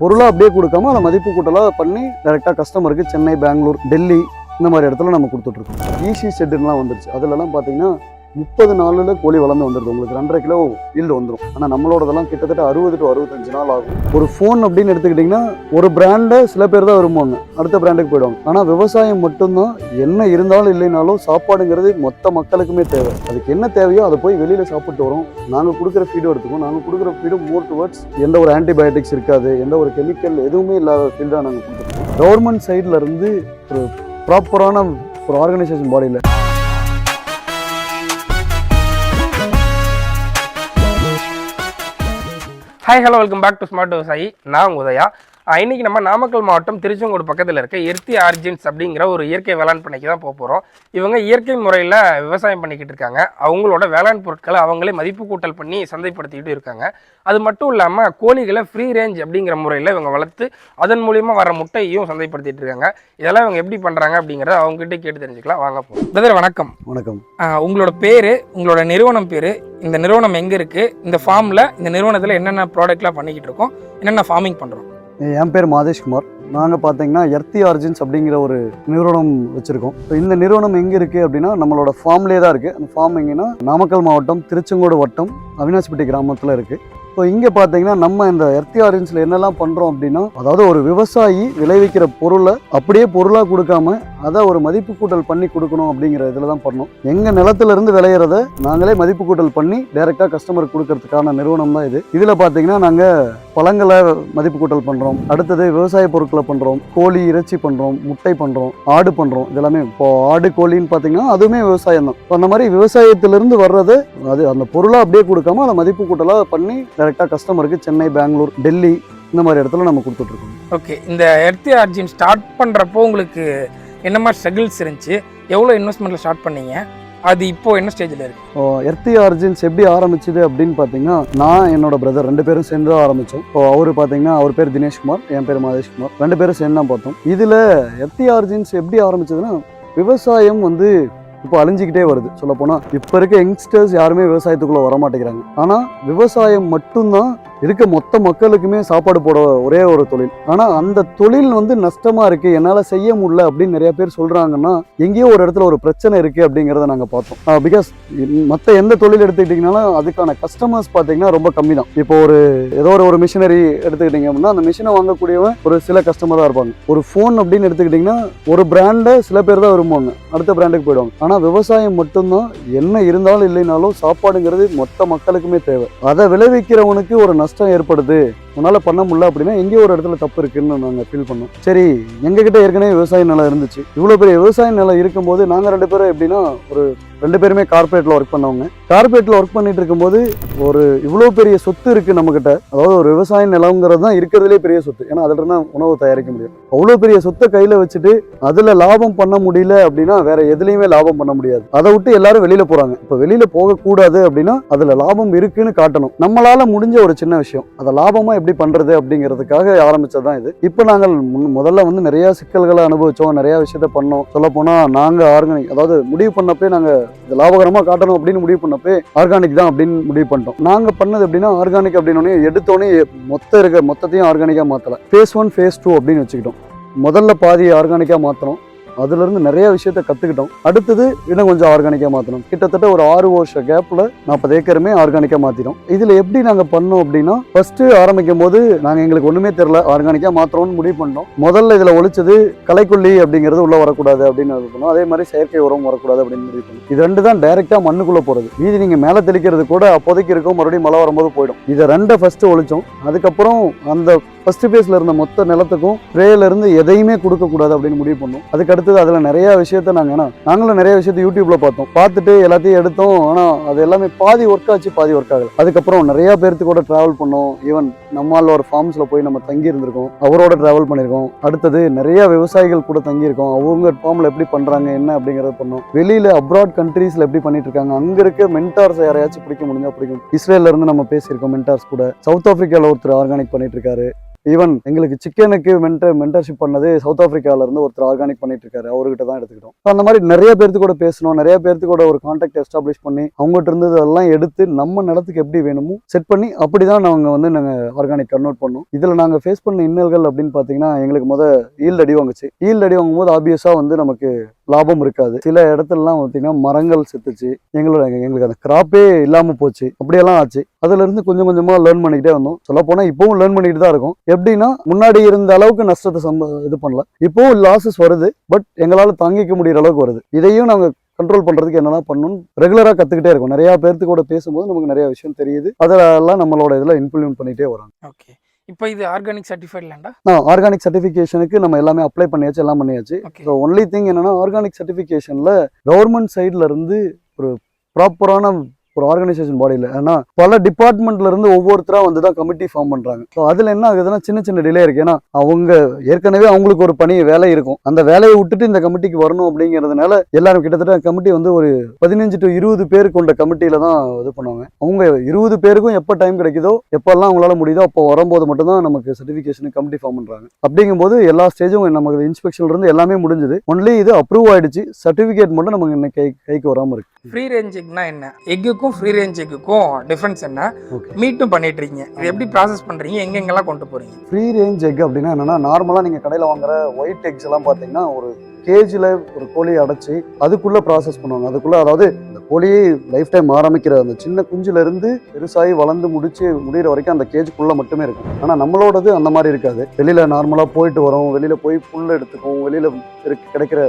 பொருளாக அப்படியே கொடுக்காம அதை மதிப்பு கூட்டலாக பண்ணி டேரெக்டாக கஸ்டமருக்கு சென்னை பெங்களூர் டெல்லி இந்த மாதிரி இடத்துல நம்ம கொடுத்துட்ருக்கோம் ஈசி செட்டுலாம் வந்துருச்சு. அதுலலாம் பார்த்தீங்கன்னா முப்பது நாளில் கோழி வளர்ந்து வந்துடுது உங்களுக்கு ரெண்டரை கிலோ ஈல்டு வந்துடும் ஆனால் நம்மளோடதெல்லாம் கிட்டத்தட்ட அறுபது டு அறுபத்தஞ்சு நாள் ஆகும். ஒரு ஃபோன் அப்படின்னு எடுத்துக்கிட்டிங்கன்னா ஒரு பிராண்டை சில பேர் தான் விரும்புவாங்க. அடுத்த பிராண்டுக்கு போயிடுவாங்க. ஆனால் விவசாயம் மட்டும்தான். என்ன இருந்தாலும் இல்லைனாலும் சாப்பாடுங்கிறது மொத்த மக்களுக்குமே தேவை. அதுக்கு என்ன தேவையோ அதை போய் வெளியில் சாப்பிட்டு வரோம். நாங்கள் கொடுக்குற ஃபீடும் எடுத்துக்கோம் நாங்கள் கொடுக்குற ஃபீடும் மோர் டுவர்ட்ஸ் எந்த ஒரு ஆன்டிபயோட்டிக்ஸ் இருக்காது. எந்த ஒரு கெமிக்கல் எதுவுமே இல்லாத ஃபீல்டாக நாங்கள் கொடுத்துருக்கோம். கவர்மெண்ட் சைடில் இருந்து ஒரு ப்ராப்பரான ஒரு ஆர்கனைசேஷன் பாடியில் hi hello welcome back to smart விவசாயி நான் உதயா. ஆஹ் இன்னைக்கு நம்ம நாமக்கல் மாவட்டம் திருச்செங்கோடு பக்கத்தில் இருக்க எர்த்தி ஆர்ஜின்ஸ் அப்படிங்கிற ஒரு இயற்கை வேளாண் பண்ணைக்கு தான் போக போகிறோம் இவங்க இயற்கை முறையில் விவசாயம் பண்ணிக்கிட்டு இருக்காங்க. அவங்களோட வேளாண் பொருட்களை அவங்களே மதிப்பு கூட்டல் பண்ணி சந்தைப்படுத்திக்கிட்டு இருக்காங்க. அது மட்டும் இல்லாமல் கோழிகளை ஃப்ரீ ரேஞ்ச் அப்படிங்கிற முறையில் இவங்க வளர்த்து அதன் மூலியமா வர முட்டையையும் சந்தைப்படுத்திட்டு இருக்காங்க. இதெல்லாம் இவங்க எப்படி பண்ணுறாங்க அப்படிங்கிறத அவங்ககிட்ட கேட்டு தெரிஞ்சுக்கலாம். வாங்க போகும் பிரதர் வணக்கம். வணக்கம். உங்களோட பேர் உங்களோட நிறுவனம் பேர் இந்த நிறுவனம் எங்கே இருக்குது இந்த ஃபார்மில் இந்த நிறுவனத்தில் என்னென்ன ப்ராடக்ட்லாம் பண்ணிக்கிட்டு இருக்கோம் என்னென்ன ஃபார்மிங் பண்ணுறோம் என் பேர் மாதேஷ்குமார் நாங்கள் பார்த்தீங்கன்னா எர்த்தி ஆர்ஜின்ஸ் அப்படிங்கிற ஒரு நிறுவனம் வச்சுருக்கோம். இப்போ இந்த நிறுவனம் எங்கே இருக்குது அப்படின்னா நம்மளோட ஃபார்ம்லேயே தான் இருக்குது அந்த ஃபார்ம் எங்கன்னா நாமக்கல் மாவட்டம் திருச்செங்கோடு வட்டம் அவினாசிப்பட்டி கிராமத்தில் இருக்குது இப்போ இங்கே பார்த்தீங்கன்னா நம்ம இந்த எர்த்தி ஆரஞ்சில் என்னெல்லாம் பண்ணுறோம் அப்படின்னா அதாவது ஒரு விவசாயி விளைவிக்கிற பொருளை அப்படியே பொருளாக கொடுக்காம அதை ஒரு மதிப்பு கூட்டல் பண்ணி கொடுக்கணும் அப்படிங்கிற இதில் தான் பண்ணோம். எங்கள் நிலத்துல இருந்து விளையிறத நாங்களே மதிப்பு கூட்டல் பண்ணி டைரெக்டாக கஸ்டமருக்கு கொடுக்கறதுக்கான நிறுவனம் தான் இது. இதில் பார்த்தீங்கன்னா நாங்கள் பழங்களை மதிப்பு கூட்டல் பண்ணுறோம் அடுத்தது விவசாய பொருட்களை பண்ணுறோம் கோழி இறைச்சி பண்ணுறோம் முட்டை பண்ணுறோம் ஆடு பண்ணுறோம் இதெல்லாமே இப்போ ஆடு கோழின்னு பார்த்தீங்கன்னா அதுவுமே விவசாயம் தான் அந்த மாதிரி விவசாயத்திலிருந்து வர்றது அது அந்த பொருளாக அப்படியே கொடுக்காம அதை மதிப்பு கூட்டலாக பண்ணி டைரெக்டாக கஸ்டமருக்கு சென்னை பெங்களூர் டெல்லி இந்த மாதிரி இடத்துல நம்ம கொடுத்துட்ருக்கோம். ஓகே இந்த எர்த்தி ஆர்ஜின் ஸ்டார்ட் பண்ணுறப்போ உங்களுக்கு என்ன மாதிரி ஸ்ட்ரகிள்ஸ் இருந்துச்சு? எவ்வளோ இன்வெஸ்ட்மெண்ட்டில் ஸ்டார்ட் பண்ணீங்க? அது இப்போ என்ன ஸ்டேஜில் இருக்கு? எர்த்தி ஆர்ஜின்ஸ் எப்படி ஆரம்பிச்சது அப்படின்னு பார்த்தீங்கன்னா நான் என்னோட பிரதர் ரெண்டு பேரும் சேர்ந்து தான் ஆரம்பித்தோம் இப்போ அவர் பார்த்தீங்கன்னா அவர் பேர் தினேஷ்குமார் என் பேர் மாதேஷ்குமார் ரெண்டு பேரும் சேர்ந்து தான் பார்த்தோம். இதில் எர்த்தி ஆர்ஜின்ஸ் எப்படி ஆரம்பிச்சதுன்னா விவசாயம் வந்து இப்போ அழிஞ்சிக்கிட்டே வருது. சொல்லப் போனா இப்போ இருக்க யங்ஸ்டர்ஸ் யாருமே விவசாயத்துக்குள்ளே வர மாட்டேங்கிறாங்க ஆனால் விவசாயம் மட்டும்தான் இருக்க மொத்த மக்களுக்குமே சாப்பாடு போட ஒரே ஒரு தொழில். ஆனால் அந்த தொழில் வந்து நஷ்டமாக இருக்குது என்னால் செய்ய முடியல அப்படின்னு நிறைய பேர் சொல்கிறாங்கன்னா எங்கேயோ ஒரு இடத்துல ஒரு பிரச்சனை இருக்குது அப்படிங்கிறத நாங்கள் பார்த்தோம். பிகாஸ் மற்ற எந்த தொழில் எடுத்துக்கிட்டிங்கனாலும் அதுக்கான கஸ்டமர்ஸ் பார்த்தீங்கன்னா ரொம்ப கம்மி தான் இப்போ ஒரு ஏதோ ஒரு ஒரு மிஷினரி எடுத்துக்கிட்டிங்க அப்படின்னா அந்த மிஷினை வாங்கக்கூடியவன் ஒரு சில கஸ்டமராக இருப்பாங்க. ஒரு ஃபோன் அப்படின்னு எடுத்துக்கிட்டிங்கன்னா ஒரு பிராண்டை சில பேர் தான் விரும்புவாங்க. அடுத்த பிராண்டுக்கு போயிடுவாங்க. ஆனால் விவசாயம் மட்டும்தான் என்ன இருந்தாலும் இல்லைனாலும் சாப்பாடுங்கிறது மொத்த மக்களுக்குமே தேவை. அதை விளைவிக்கிறவனுக்கு ஒரு நஷ்டம் ஏற்படுது உன்னால் பண்ண முடியல அப்படின்னா எங்கேயோ ஒரு இடத்துல தப்பு இருக்குன்னு நாங்கள் ஃபீல் பண்ணோம். சரி எங்ககிட்ட ஏற்கனவே விவசாய நிலம் இருந்துச்சு. இவ்வளோ பெரிய விவசாய நிலம் இருக்கும்போது நாங்கள் ரெண்டு பேரும் எப்படின்னா ஒரு ரெண்டு பேருமே கார்பரேட்டில் ஒர்க் பண்ணவங்க. கார்பரேட்டில் ஒர்க் பண்ணிட்டு இருக்கும்போது ஒரு இவ்வளோ பெரிய சொத்து இருக்குது நம்மக்கிட்ட அதாவது ஒரு விவசாய நிலங்கிறது தான் இருக்கிறதுலே பெரிய சொத்து. ஏன்னா அதில் இருந்தால் உணவு தயாரிக்க முடியும் அவ்வளோ பெரிய சொத்தை கையில் வச்சுட்டு அதில் லாபம் பண்ண முடியல அப்படின்னா வேற எதுலேயுமே லாபம் பண்ண முடியாது. அதை விட்டு எல்லாரும் வெளியில் போகிறாங்க இப்போ வெளியில் போகக்கூடாது அப்படின்னா அதில் லாபம் இருக்குன்னு காட்டணும். நம்மளால் முடிஞ்ச ஒரு சின்ன விஷயம். அதை லாபமாக எப்படி பண்ணுறது அப்படிங்கிறதுக்காக ஆரம்பிச்சது தான் இது. இப்போ நாங்கள் முன்- முதல்ல வந்து நிறைய சிக்கல்களை அனுபவிச்சோம் நிறைய விஷயத்த பண்ணோம். சொல்லப்போனால் நாங்கள் ஆர்கானிக் அதாவது முடிவு பண்ணப்பே நாங்கள் இது லாபகரமாக காட்டணும் அப்படின்னு முடிவு பண்ணப்பே ஆர்கானிக் தான் அப்படின்னு முடிவு பண்ணிட்டோம். நாங்கள் பண்ணது எப்படின்னா ஆர்கானிக் அப்படின்னு எடுத்தோடனே மொத்த இருக்க மொத்தத்தையும் ஆர்கானிக்காக மாற்றலை ஃபேஸ் ஒன் ஃபேஸ் டூ அப்படின்னு வச்சுக்கிட்டோம். முதல்ல பாதி ஆர்கானிக்காக மாற்றணும் அதுலேருந்து நிறைய விஷயத்த கற்றுக்கிட்டோம் அடுத்தது இன்னும் கொஞ்சம் ஆர்கானிக்காக மாற்றணும் கிட்டத்தட்ட ஒரு ஆறு வருஷ கேப்பில் நாற்பது ஏக்கருமே ஆர்கானிக்காக மாற்றிட்டோம் இதில் எப்படி நாங்கள் பண்ணோம் அப்படின்னா ஃபஸ்ட்டு ஆரம்பிக்கும் போது நாங்கள் எங்களுக்கு ஒன்றுமே தெரில ஆர்கானிக்காக மாற்றுறோம்னு முடிவு பண்ணோம் முதல்ல இதில் ஒழிச்சது களைக்கொல்லி அப்படிங்கிறது உள்ளே வரக்கூடாது அப்படின்னு இருக்கணும் அதே மாதிரி செயற்கை உரம் வரக்கூடாது அப்படின்னு முடிவு பண்ணோம் இது ரெண்டு தான் டைரெக்டாக மண்ணுக்குள்ளே போகிறது மீதி நீங்கள் மேலே தெளிக்கிறது கூட அப்போதைக்கு இருக்கும் மறுபடியும் மழை வரும்போது போயிடும். இதை ரெண்டை ஃபஸ்ட்டு ஒழிச்சோம். அதுக்கப்புறம் அந்த ஃபர்ஸ்ட் பேஸில் இருந்த மொத்த நிலத்துக்கும் ட்ரேல எதையுமே கொடுக்கக்கூடாது அப்படின்னு முடிவு பண்ணோம். அதுக்கு அடுத்தது அதில் நிறைய விஷயத்த நாங்கள் ஏன்னா நாங்களும் நிறைய விஷயத்த யூடியூப்ல பார்த்தோம். பார்த்துட்டு எல்லாத்தையும் எடுத்தோம். ஆனால் அது எல்லாமே பாதி ஒர்க் ஆச்சு பாதி ஒர்க் ஆகல. அதுக்கப்புறம் நிறைய பேர்த்து கூட டிராவல் பண்ணோம். ஈவன் நம்மளால் ஒரு ஃபார்ம்ஸில் போய் நம்ம தங்கி இருந்திருக்கோம். அவரோட டிராவல் பண்ணியிருக்கோம். அடுத்தது நிறைய விவசாயிகள் கூட தங்கியிருக்கோம் அவங்க ஃபார்ம்ல எப்படி பண்ணுறாங்க என்ன அப்படிங்கிறத பண்ணோம். வெளியில் அப்ராட் கண்ட்ரீஸில் எப்படி பண்ணிட்டு இருக்காங்க அங்கே இருக்க மென்டார்ஸ் யாரையாச்சும் பிடிக்க முடிஞ்சா பிடிக்கும். இஸ்ரேல இருந்து நம்ம பேசியிருக்கோம் மென்டார்ஸ் கூட. சவுத் ஆஃப்ரிக்காவில் ஒருத்தர் ஆர்கானிக் பண்ணிட்டு இருக்காரு. ஈவன் எங்களுக்கு சிக்கனுக்கு மென்டர் மென்டர்ஷிப் பண்ணது சவுத் ஆஃப்ரிக்கால இருந்து ஒருத்தர் ஆர்கானிக் பண்ணிட்டு இருக்காரு அவர்கிட்ட தான் எடுத்துக்கிட்டோம். அந்த மாதிரி நிறைய பேர்த்து கூட பேசணும். நிறைய பேர்த்து கூட ஒரு கான்டாக்ட் எஸ்டாப்ளிஷ் பண்ணி அவங்ககிட்ட இருந்தது அதெல்லாம் எடுத்து நம்ம நிலத்துக்கு எப்படி வேணுமோ செட் பண்ணி அப்படிதான் நாங்கள் வந்து நாங்கள் ஆர்கானிக் கன்வெர்ட் பண்ணோம். இதில் நாங்கள் ஃபேஸ் பண்ண இன்னல்கள் அப்படின்னு பார்த்தீங்கன்னா எங்களுக்கு முத ஈல்டு அடி வாங்குச்சு. ஈல்டு அடி வாங்கும்போது ஆப்வியஸாக வந்து நமக்கு லாபம் இருக்காது. சில இடத்துலலாம் பார்த்தீங்கன்னா மரங்கள் செத்துச்சு. எங்களோட எங்களுக்கு அந்த கிராப்பே இல்லாமல் போச்சு. அப்படியெல்லாம் ஆச்சு. அதுலேருந்து கொஞ்சம் கொஞ்சமாக லேர்ன் பண்ணிக்கிட்டே வந்தோம். சொல்ல போனால் இப்போவும் லேர்ன் பண்ணிக்கிட்டு தான் இருக்கும். எப்படின்னா முன்னாடி இருந்த அளவுக்கு நஷ்டத்தை சம்ப இது பண்ணல. இப்போவும் லாசஸ் வருது பட் எங்களால தாங்கிக்க முடியிற அளவுக்கு வருது. இதையும் நாங்க கண்ட்ரோல் பண்றதுக்கு என்னெல்லாம் பண்ணணும் ரெகுலரா கத்துக்கிட்டே இருக்கோம். நிறைய பேர்த்து கூட பேசும்போது நமக்கு நிறைய விஷயம் தெரியுது. அதெல்லாம் நம்மளோட இதுல இம்ப்ளிமெண்ட் பண்ணிட்டே வரோம் ஓகே இப்போ இது ஆர்கானிக் சர்டிஃபைட் லேண்டா ஆர்கானிக் சர்டிஃபிகேஷனுக்கு நம்ம எல்லாமே அப்ளை பண்ணியாச்சு எல்லாம் பண்ணியாச்சு. ஸோ ஒன்லி திங் என்னன்னா ஆர்கானிக் சர்டிஃபிகேஷனில் கவர்மெண்ட் சைடில் இருந்து ஒரு ப்ராப்பரான ஒரு ஆர்கனைசேஷன் பாடியில் ஏன்னா பல டிபார்ட்மெண்ட்ல இருந்து ஒவ்வொருத்தரா வந்து தான் கமிட்டி ஃபார்ம் பண்றாங்க. ஸோ அதில் என்ன ஆகுதுன்னா சின்ன சின்ன டிலே இருக்கு. ஏன்னா அவங்க ஏற்கனவே அவங்களுக்கு ஒரு பணி வேலை இருக்கும். அந்த வேலையை விட்டுட்டு இந்த கமிட்டிக்கு வரணும் அப்படிங்கிறதுனால எல்லாரும் கிட்டத்தட்ட கமிட்டி வந்து ஒரு பதினஞ்சு டு இருபது பேர் கொண்ட கமிட்டியில தான் இது பண்ணுவாங்க. அவங்க இருபது பேருக்கும் எப்போ டைம் கிடைக்குதோ எப்போல்லாம் அவங்களால முடியுதோ அப்போ வரும்போது மட்டும்தான் நமக்கு சர்டிஃபிகேஷன் கமிட்டி ஃபார்ம் பண்றாங்க. அப்படிங்கும்போது எல்லா ஸ்டேஜும் நமக்கு இன்ஸ்பெக்ஷன்ல இருந்து எல்லாமே முடிஞ்சது. ஒன்லி இது அப்ரூவ் ஆயிடுச்சு. சர்டிஃபிகேட் மட்டும் நமக்கு கை கைக்கு வராமல் இருக்கு. ஃப்ரீ ரேஞ்சிங்னா என்ன? எக்குக்கும் ஃப்ரீ ரேஞ்ச் எக்குக்கும் டிஃபரன்ஸ் என்ன? மீட்டும் பண்ணிட்டு இருக்கீங்க இது எப்படி ப்ராசஸ் பண்றீங்க? எங்கெங்கெல்லாம் கொண்டு போறீங்க? ஃப்ரீ ரேஞ்ச் எக் அப்படின்னா என்னன்னா நார்மலாக நீங்கள் கடையில் வாங்குற ஒயிட் எக்ஸ் எல்லாம் பார்த்தீங்கன்னா ஒரு கேஜில் ஒரு கோழியை அடைச்சி அதுக்குள்ளே ப்ராசஸ் பண்ணுவாங்க. அதுக்குள்ளே அதாவது இந்த கோழியை லைஃப் டைம் ஆரம்பிக்கிற அந்த சின்ன குஞ்சுல இருந்து பெருசாகி வளர்ந்து முடிச்சு முடிகிற வரைக்கும் அந்த கேஜுக்குள்ளே மட்டுமே இருக்கும். ஆனால் நம்மளோடது அந்த மாதிரி இருக்காது. வெளியில் நார்மலாக போயிட்டு வரோம். வெளியில் போய் புல் எடுத்துக்கும் வெளியில் கிடைக்கிற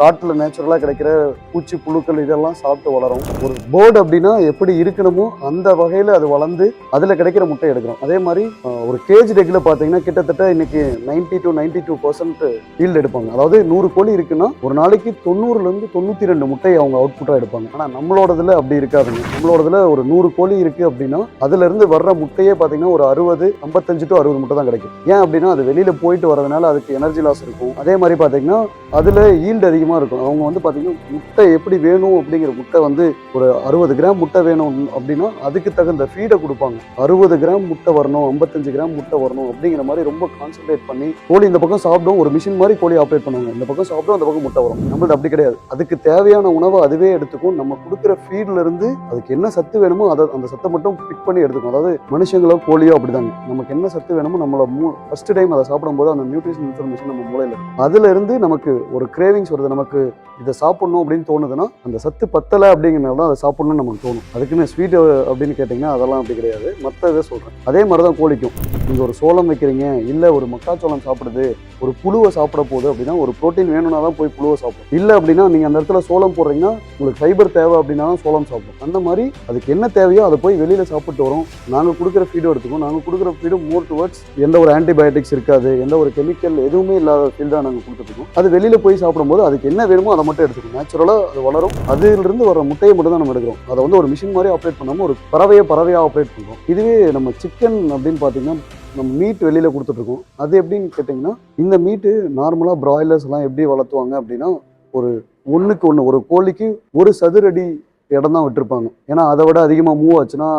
காட்டில் நேச்சுரலாக கிடைக்கிற பூச்சி புழுக்கள் இதெல்லாம் சாப்பிட்டு வளரும். ஒரு போர்டு அப்படின்னா எப்படி இருக்கணுமோ அந்த வகையில் அது வளர்ந்து அதில் கிடைக்கிற முட்டை எடுக்கிறோம். அதே மாதிரி ஒரு கேஜ் டெக்கில் பார்த்தீங்கன்னா கிட்டத்தட்ட இன்னைக்கு ninety two ninety two percent yield எடுப்பாங்க. அதாவது நூறு கோழி இருக்குன்னா ஒரு நாளைக்கு தொண்ணூறுலேருந்து தொண்ணூற்றி ரெண்டு முட்டை அவங்க அவுட்புட்டாக எடுப்பாங்க. ஆனால் நம்மளோடதுல அப்படி இருக்காதுங்க. நம்மளோடதுல ஒரு நூறு கோழி இருக்குது அப்படின்னா அதுலேருந்து வர்ற முட்டையே பார்த்தீங்கன்னா ஒரு அறுபது ஐம்பத்தஞ்சு டு அறுபது முட்டை தான் கிடைக்கும். ஏன் அப்படின்னா அது வெளியில் போயிட்டு வரதுனால அதுக்கு எனர்ஜி லாஸ் இருக்கும். அதே மாதிரி பார்த்தீங்கன்னா அதில் ஈல்டு அதிகமாக இருக்கும் அவங்க வந்து பார்த்தீங்கன்னா முட்டை எப்படி வேணும் அப்படிங்கிற முட்டை வந்து ஒரு அறுபது கிராம் முட்டை வேணும் அப்படின்னா அதுக்கு தகுந்த ஃபீடை கொடுப்பாங்க. அறுபது கிராம் முட்டை வரணும் ஐம்பத்தஞ்சு கிராம் முட்டை வரணும் அப்படிங்கிற மாதிரி ரொம்ப கான்சென்ட்ரேட் பண்ணி கோழி இந்த பக்கம் சாப்பிடும் ஒரு மிஷின் மாதிரி கோழி ஆப்ரேட் பண்ணுவாங்க. இந்த பக்கம் சாப்பிடும் அந்த பக்கம் முட்டை வரும். நம்மளது அப்படி கிடையாது. அதுக்கு தேவையான உணவை அதுவே எடுத்துக்கும். நம்ம கொடுக்குற ஃபீட்ல இருந்து அதுக்கு என்ன சத்து வேணுமோ அதை அந்த சத்தை மட்டும் பிக் பண்ணி எடுத்துக்கும். அதாவது மனுஷங்களோ கோழியோ அப்படிதாங்க. நமக்கு என்ன சத்து வேணுமோ நம்மள மூ ஃபர்ஸ்ட் டைம் அதை சாப்பிடும்போது அந்த நியூட்ரிஷன் இன்ஃபர்மேஷன் நம்ம மூலையில் அதுல இருந்து நமக்கு ஒரு கிரேவிங்ஸ் வருது. நமக்கு இதை சாப்பிட்ணும் அப்படின்னு தோணுதுன்னா அந்த சத்து பத்தலை அப்படிங்கிறனால தான் அதை சாப்பிட்ணும்னு நமக்கு தோணும். அதுக்குன்னு ஸ்வீட்டு அப்படின்னு கேட்டிங்கன்னா அதெல்லாம் அப்படி கிடையாது. மற்ற இதை சொல்கிறேன் அதே மாதிரி தான் கோழிக்கும். நீங்கள் ஒரு சோளம் வைக்கிறீங்க இல்லை ஒரு மக்காச்சோளம் சாப்பிடுது ஒரு புழுவை சாப்பிட போகுது அப்படின்னா ஒரு ப்ரோட்டீன் வேணும்னா தான் போய் புழுவை சாப்பிடும் இல்லை அப்படின்னா நீங்கள் அந்த இடத்துல சோளம் போடுறீங்கன்னா உங்களுக்கு ஃபைபர் தேவை அப்படின்னா தான் சோளம் சாப்பிடும் அந்த மாதிரி அதுக்கு என்ன தேவையோ அதை போய் வெளியில் சாப்பிட்டு வரோம். நாங்கள் கொடுக்குற ஃபீடும் எடுத்துக்கோம் நாங்கள் கொடுக்குற ஃபீடும் மோர் டுவர்ட்ஸ் எந்த ஒரு ஆன்டிபயோட்டிக்ஸ் இருக்காது எந்த ஒரு கெமிக்கல் எதுவுமே இல்லாத ஃபீல்டாக நாங்கள் கொடுத்துருக்கோம் அது வெளியில் போய் சாப்பிடும்போது அதுக்கு என்ன வேணுமோ அதை மட்டும் எடுத்துக்கணும். நேச்சுரலாக அது வளரும். அதிலிருந்து வர முட்டையை மட்டும் தான் நம்ம எடுக்கிறோம். அதை வந்து ஒரு மிஷின் மாதிரி ஆப்ரேட் பண்ணாமல் ஒரு பறவையை பறவையாக ஆப்ரேட் பண்ணுறோம் இதுவே நம்ம சிக்கன் அப்படின்னு பார்த்தீங்கன்னா நம்ம மீட் வெளியில் கொடுத்துட்ருக்கோம் அது எப்படின்னு கேட்டிங்கன்னா இந்த மீட்டு நார்மலாக ப்ராய்லர்ஸ்லாம் எப்படி வளர்த்துவாங்க அப்படின்னா ஒரு ஒன்றுக்கு ஒன்று ஒரு கோழிக்கு ஒரு சதுரடி இடம் தான் விட்டுருப்பாங்க. ஏன்னா அதை விட அதிகமாக மூவ் ஆச்சுன்னா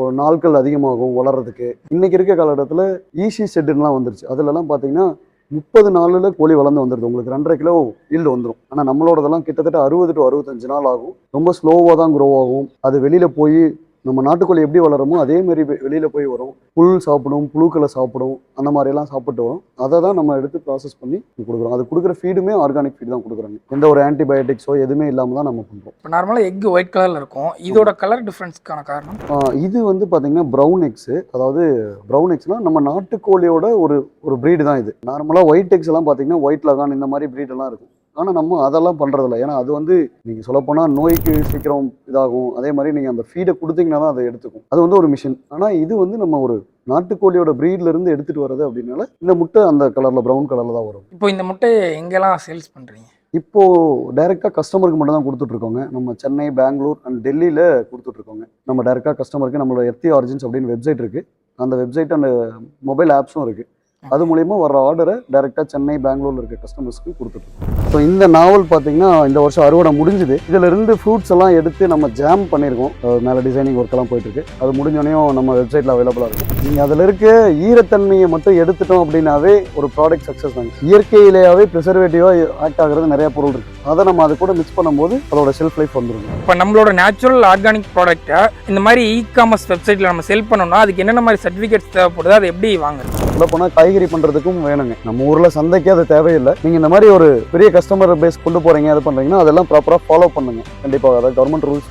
ஒரு நாட்கள் அதிகமாகும் வளர்றதுக்கு. இன்றைக்கி இருக்க காலகட்டத்தில் ஈஸி ஷெட்டுலாம் வந்துருச்சு. அதுலலாம் பார்த்தீங்கன்னா முப்பது நாளில் கோழி வளர்ந்து வந்துடுது உங்களுக்கு ரெண்டரை கிலோ ஈல்டு வந்துடும் ஆனால் நம்மளோடதெல்லாம் கிட்டத்தட்ட அறுபது டு அறுபத்தஞ்சு நாள் ஆகும். ரொம்ப ஸ்லோவாக தான் க்ரோ ஆகும். அது வெளியில் போய் நம்ம நாட்டுக்கோழி எப்படி வளருமோ அதே மாதிரி வெளியில போய் வரும். புல் சாப்பிடும் புழுக்களை சாப்பிடும் அந்த மாதிரி எல்லாம் சாப்பிட்டு வரும். அதை தான் நம்ம எடுத்து ப்ராசஸ் பண்ணி கொடுக்குறோம். அது கொடுக்குற ஃபீடுமே ஆர்கானிக் ஃபீட் தான் கொடுக்குறாங்க. எந்த ஒரு ஆன்டிபயோட்டிக்ஸோ எதுவுமே இல்லாமல் தான் நம்ம பண்ணுறோம் இப்போ நார்மலாக எக் ஒயிட் கலர்ல இருக்கும். இதோட கலர் டிஃப்ரென்ஸ்க்கான காரணம்? இது வந்து பார்த்தீங்கன்னா ப்ரௌன் எக்ஸு அதாவது ப்ரௌன் எக்ஸ்னால் நம்ம நாட்டுக்கோழியோட ஒரு ஒரு ப்ரீடு தான் இது. நார்மலாக ஒயிட் எக்ஸ் எல்லாம் பார்த்தீங்கன்னா ஒயிட் லகான் இந்த மாதிரி breed எல்லாம் இருக்கும். ஆனால் நம்ம அதெல்லாம் பண்ணுறதில்ல ஏன்னா அது வந்து நீங்கள் சொல்லப்போனால் நோய்க்கு சீக்கிரம் இதாகும். அதே மாதிரி நீங்கள் அந்த ஃபீடை கொடுத்தீங்கன்னா தான் அதை எடுத்துக்கும். அது வந்து ஒரு மிஷின் ஆனால் இது வந்து நம்ம ஒரு நாட்டுக்கோழியோட breedல இருந்து எடுத்துகிட்டு வர்றது அப்படின்னால இந்த முட்டை அந்த கலரில் ப்ரௌன் கலரில் தான் வரும். இப்போ இந்த முட்டையை எங்கெல்லாம் சேல்ஸ் பண்றீங்க? இப்போ டைரெக்டாக கஸ்டமருக்கு மட்டும் தான் கொடுத்துட்ருக்கோங்க. நம்ம சென்னை பெங்களூர் அண்ட் டெல்லியில் கொடுத்துட்ருக்கோங்க. நம்ம டைரெக்டாக கஸ்டமருக்கு நம்மளோட எர்த்தி ஆரிஜின்ஸ் அப்படின்னு வெப்சைட் இருக்குது அந்த வெப்சைட் அந்த மொபைல் ஆப்ஸும் இருக்குது அது மூலயமா வர ஆர்டரை டைரெக்டாக சென்னை பெங்களூர்ல இருக்க கஸ்டமர்ஸ்க்கு கொடுத்துட்ருக்கோம் ஸோ இந்த நாவல் பார்த்தீங்கன்னா இந்த வருஷம் அறுவடை முடிஞ்சுது. இதுல இருந்து ஃப்ரூட்ஸ் எல்லாம் எடுத்து நம்ம ஜாம் பண்ணியிருக்கோம் மேலே டிசைனிங் ஒர்க்கெல்லாம் போயிட்டு இருக்கு. அது முடிஞ்சோடனே நம்ம வெப்சைட்டில் அவைலபிளாக இருக்கும். நீங்கள் அதில் இருக்க ஈரத்தன்மையை மட்டும் எடுத்துட்டோம் அப்படின்னாவே ஒரு ப்ராடக்ட் சக்ஸஸ் தாங்க. இயற்கையிலேயாவே ப்ரிசர்வேட்டிவாக ஆக்ட் ஆகிறது நிறைய பொருள் இருக்கு. அதை நம்ம அது கூட மிக்ஸ் பண்ணும்போது அதோட ஷெல்ஃப் லைஃப் வந்துருங்க இப்போ நம்மளோட நேச்சுரல் ஆர்கானிக் ப்ராடக்ட்டை இந்த மாதிரி இ காமர்ஸ் வெப்சைட்டில் நம்ம செல் பண்ணோம்னா அதுக்கு என்னென்ன மாதிரி சர்டிஃபிகேட்ஸ் தேவைப்படுது அதை எப்படி வாங்குறது? சொல்ல போனால் காய்கறி பண்ணுறதுக்கும் வேணுங்க. நம்ம ஊரில் சந்தைக்கு அது தேவையில்லை. நீங்கள் இந்த மாதிரி ஒரு பெரிய கஸ்டமர் பேஸ் கொண்டு போகிறீங்க அது பண்ணுறீங்கன்னா அதெல்லாம் ப்ராப்பராக ஃபாலோ பண்ணுங்க. கண்டிப்பாக அதாவது கவர்மெண்ட் ரூல்ஸ்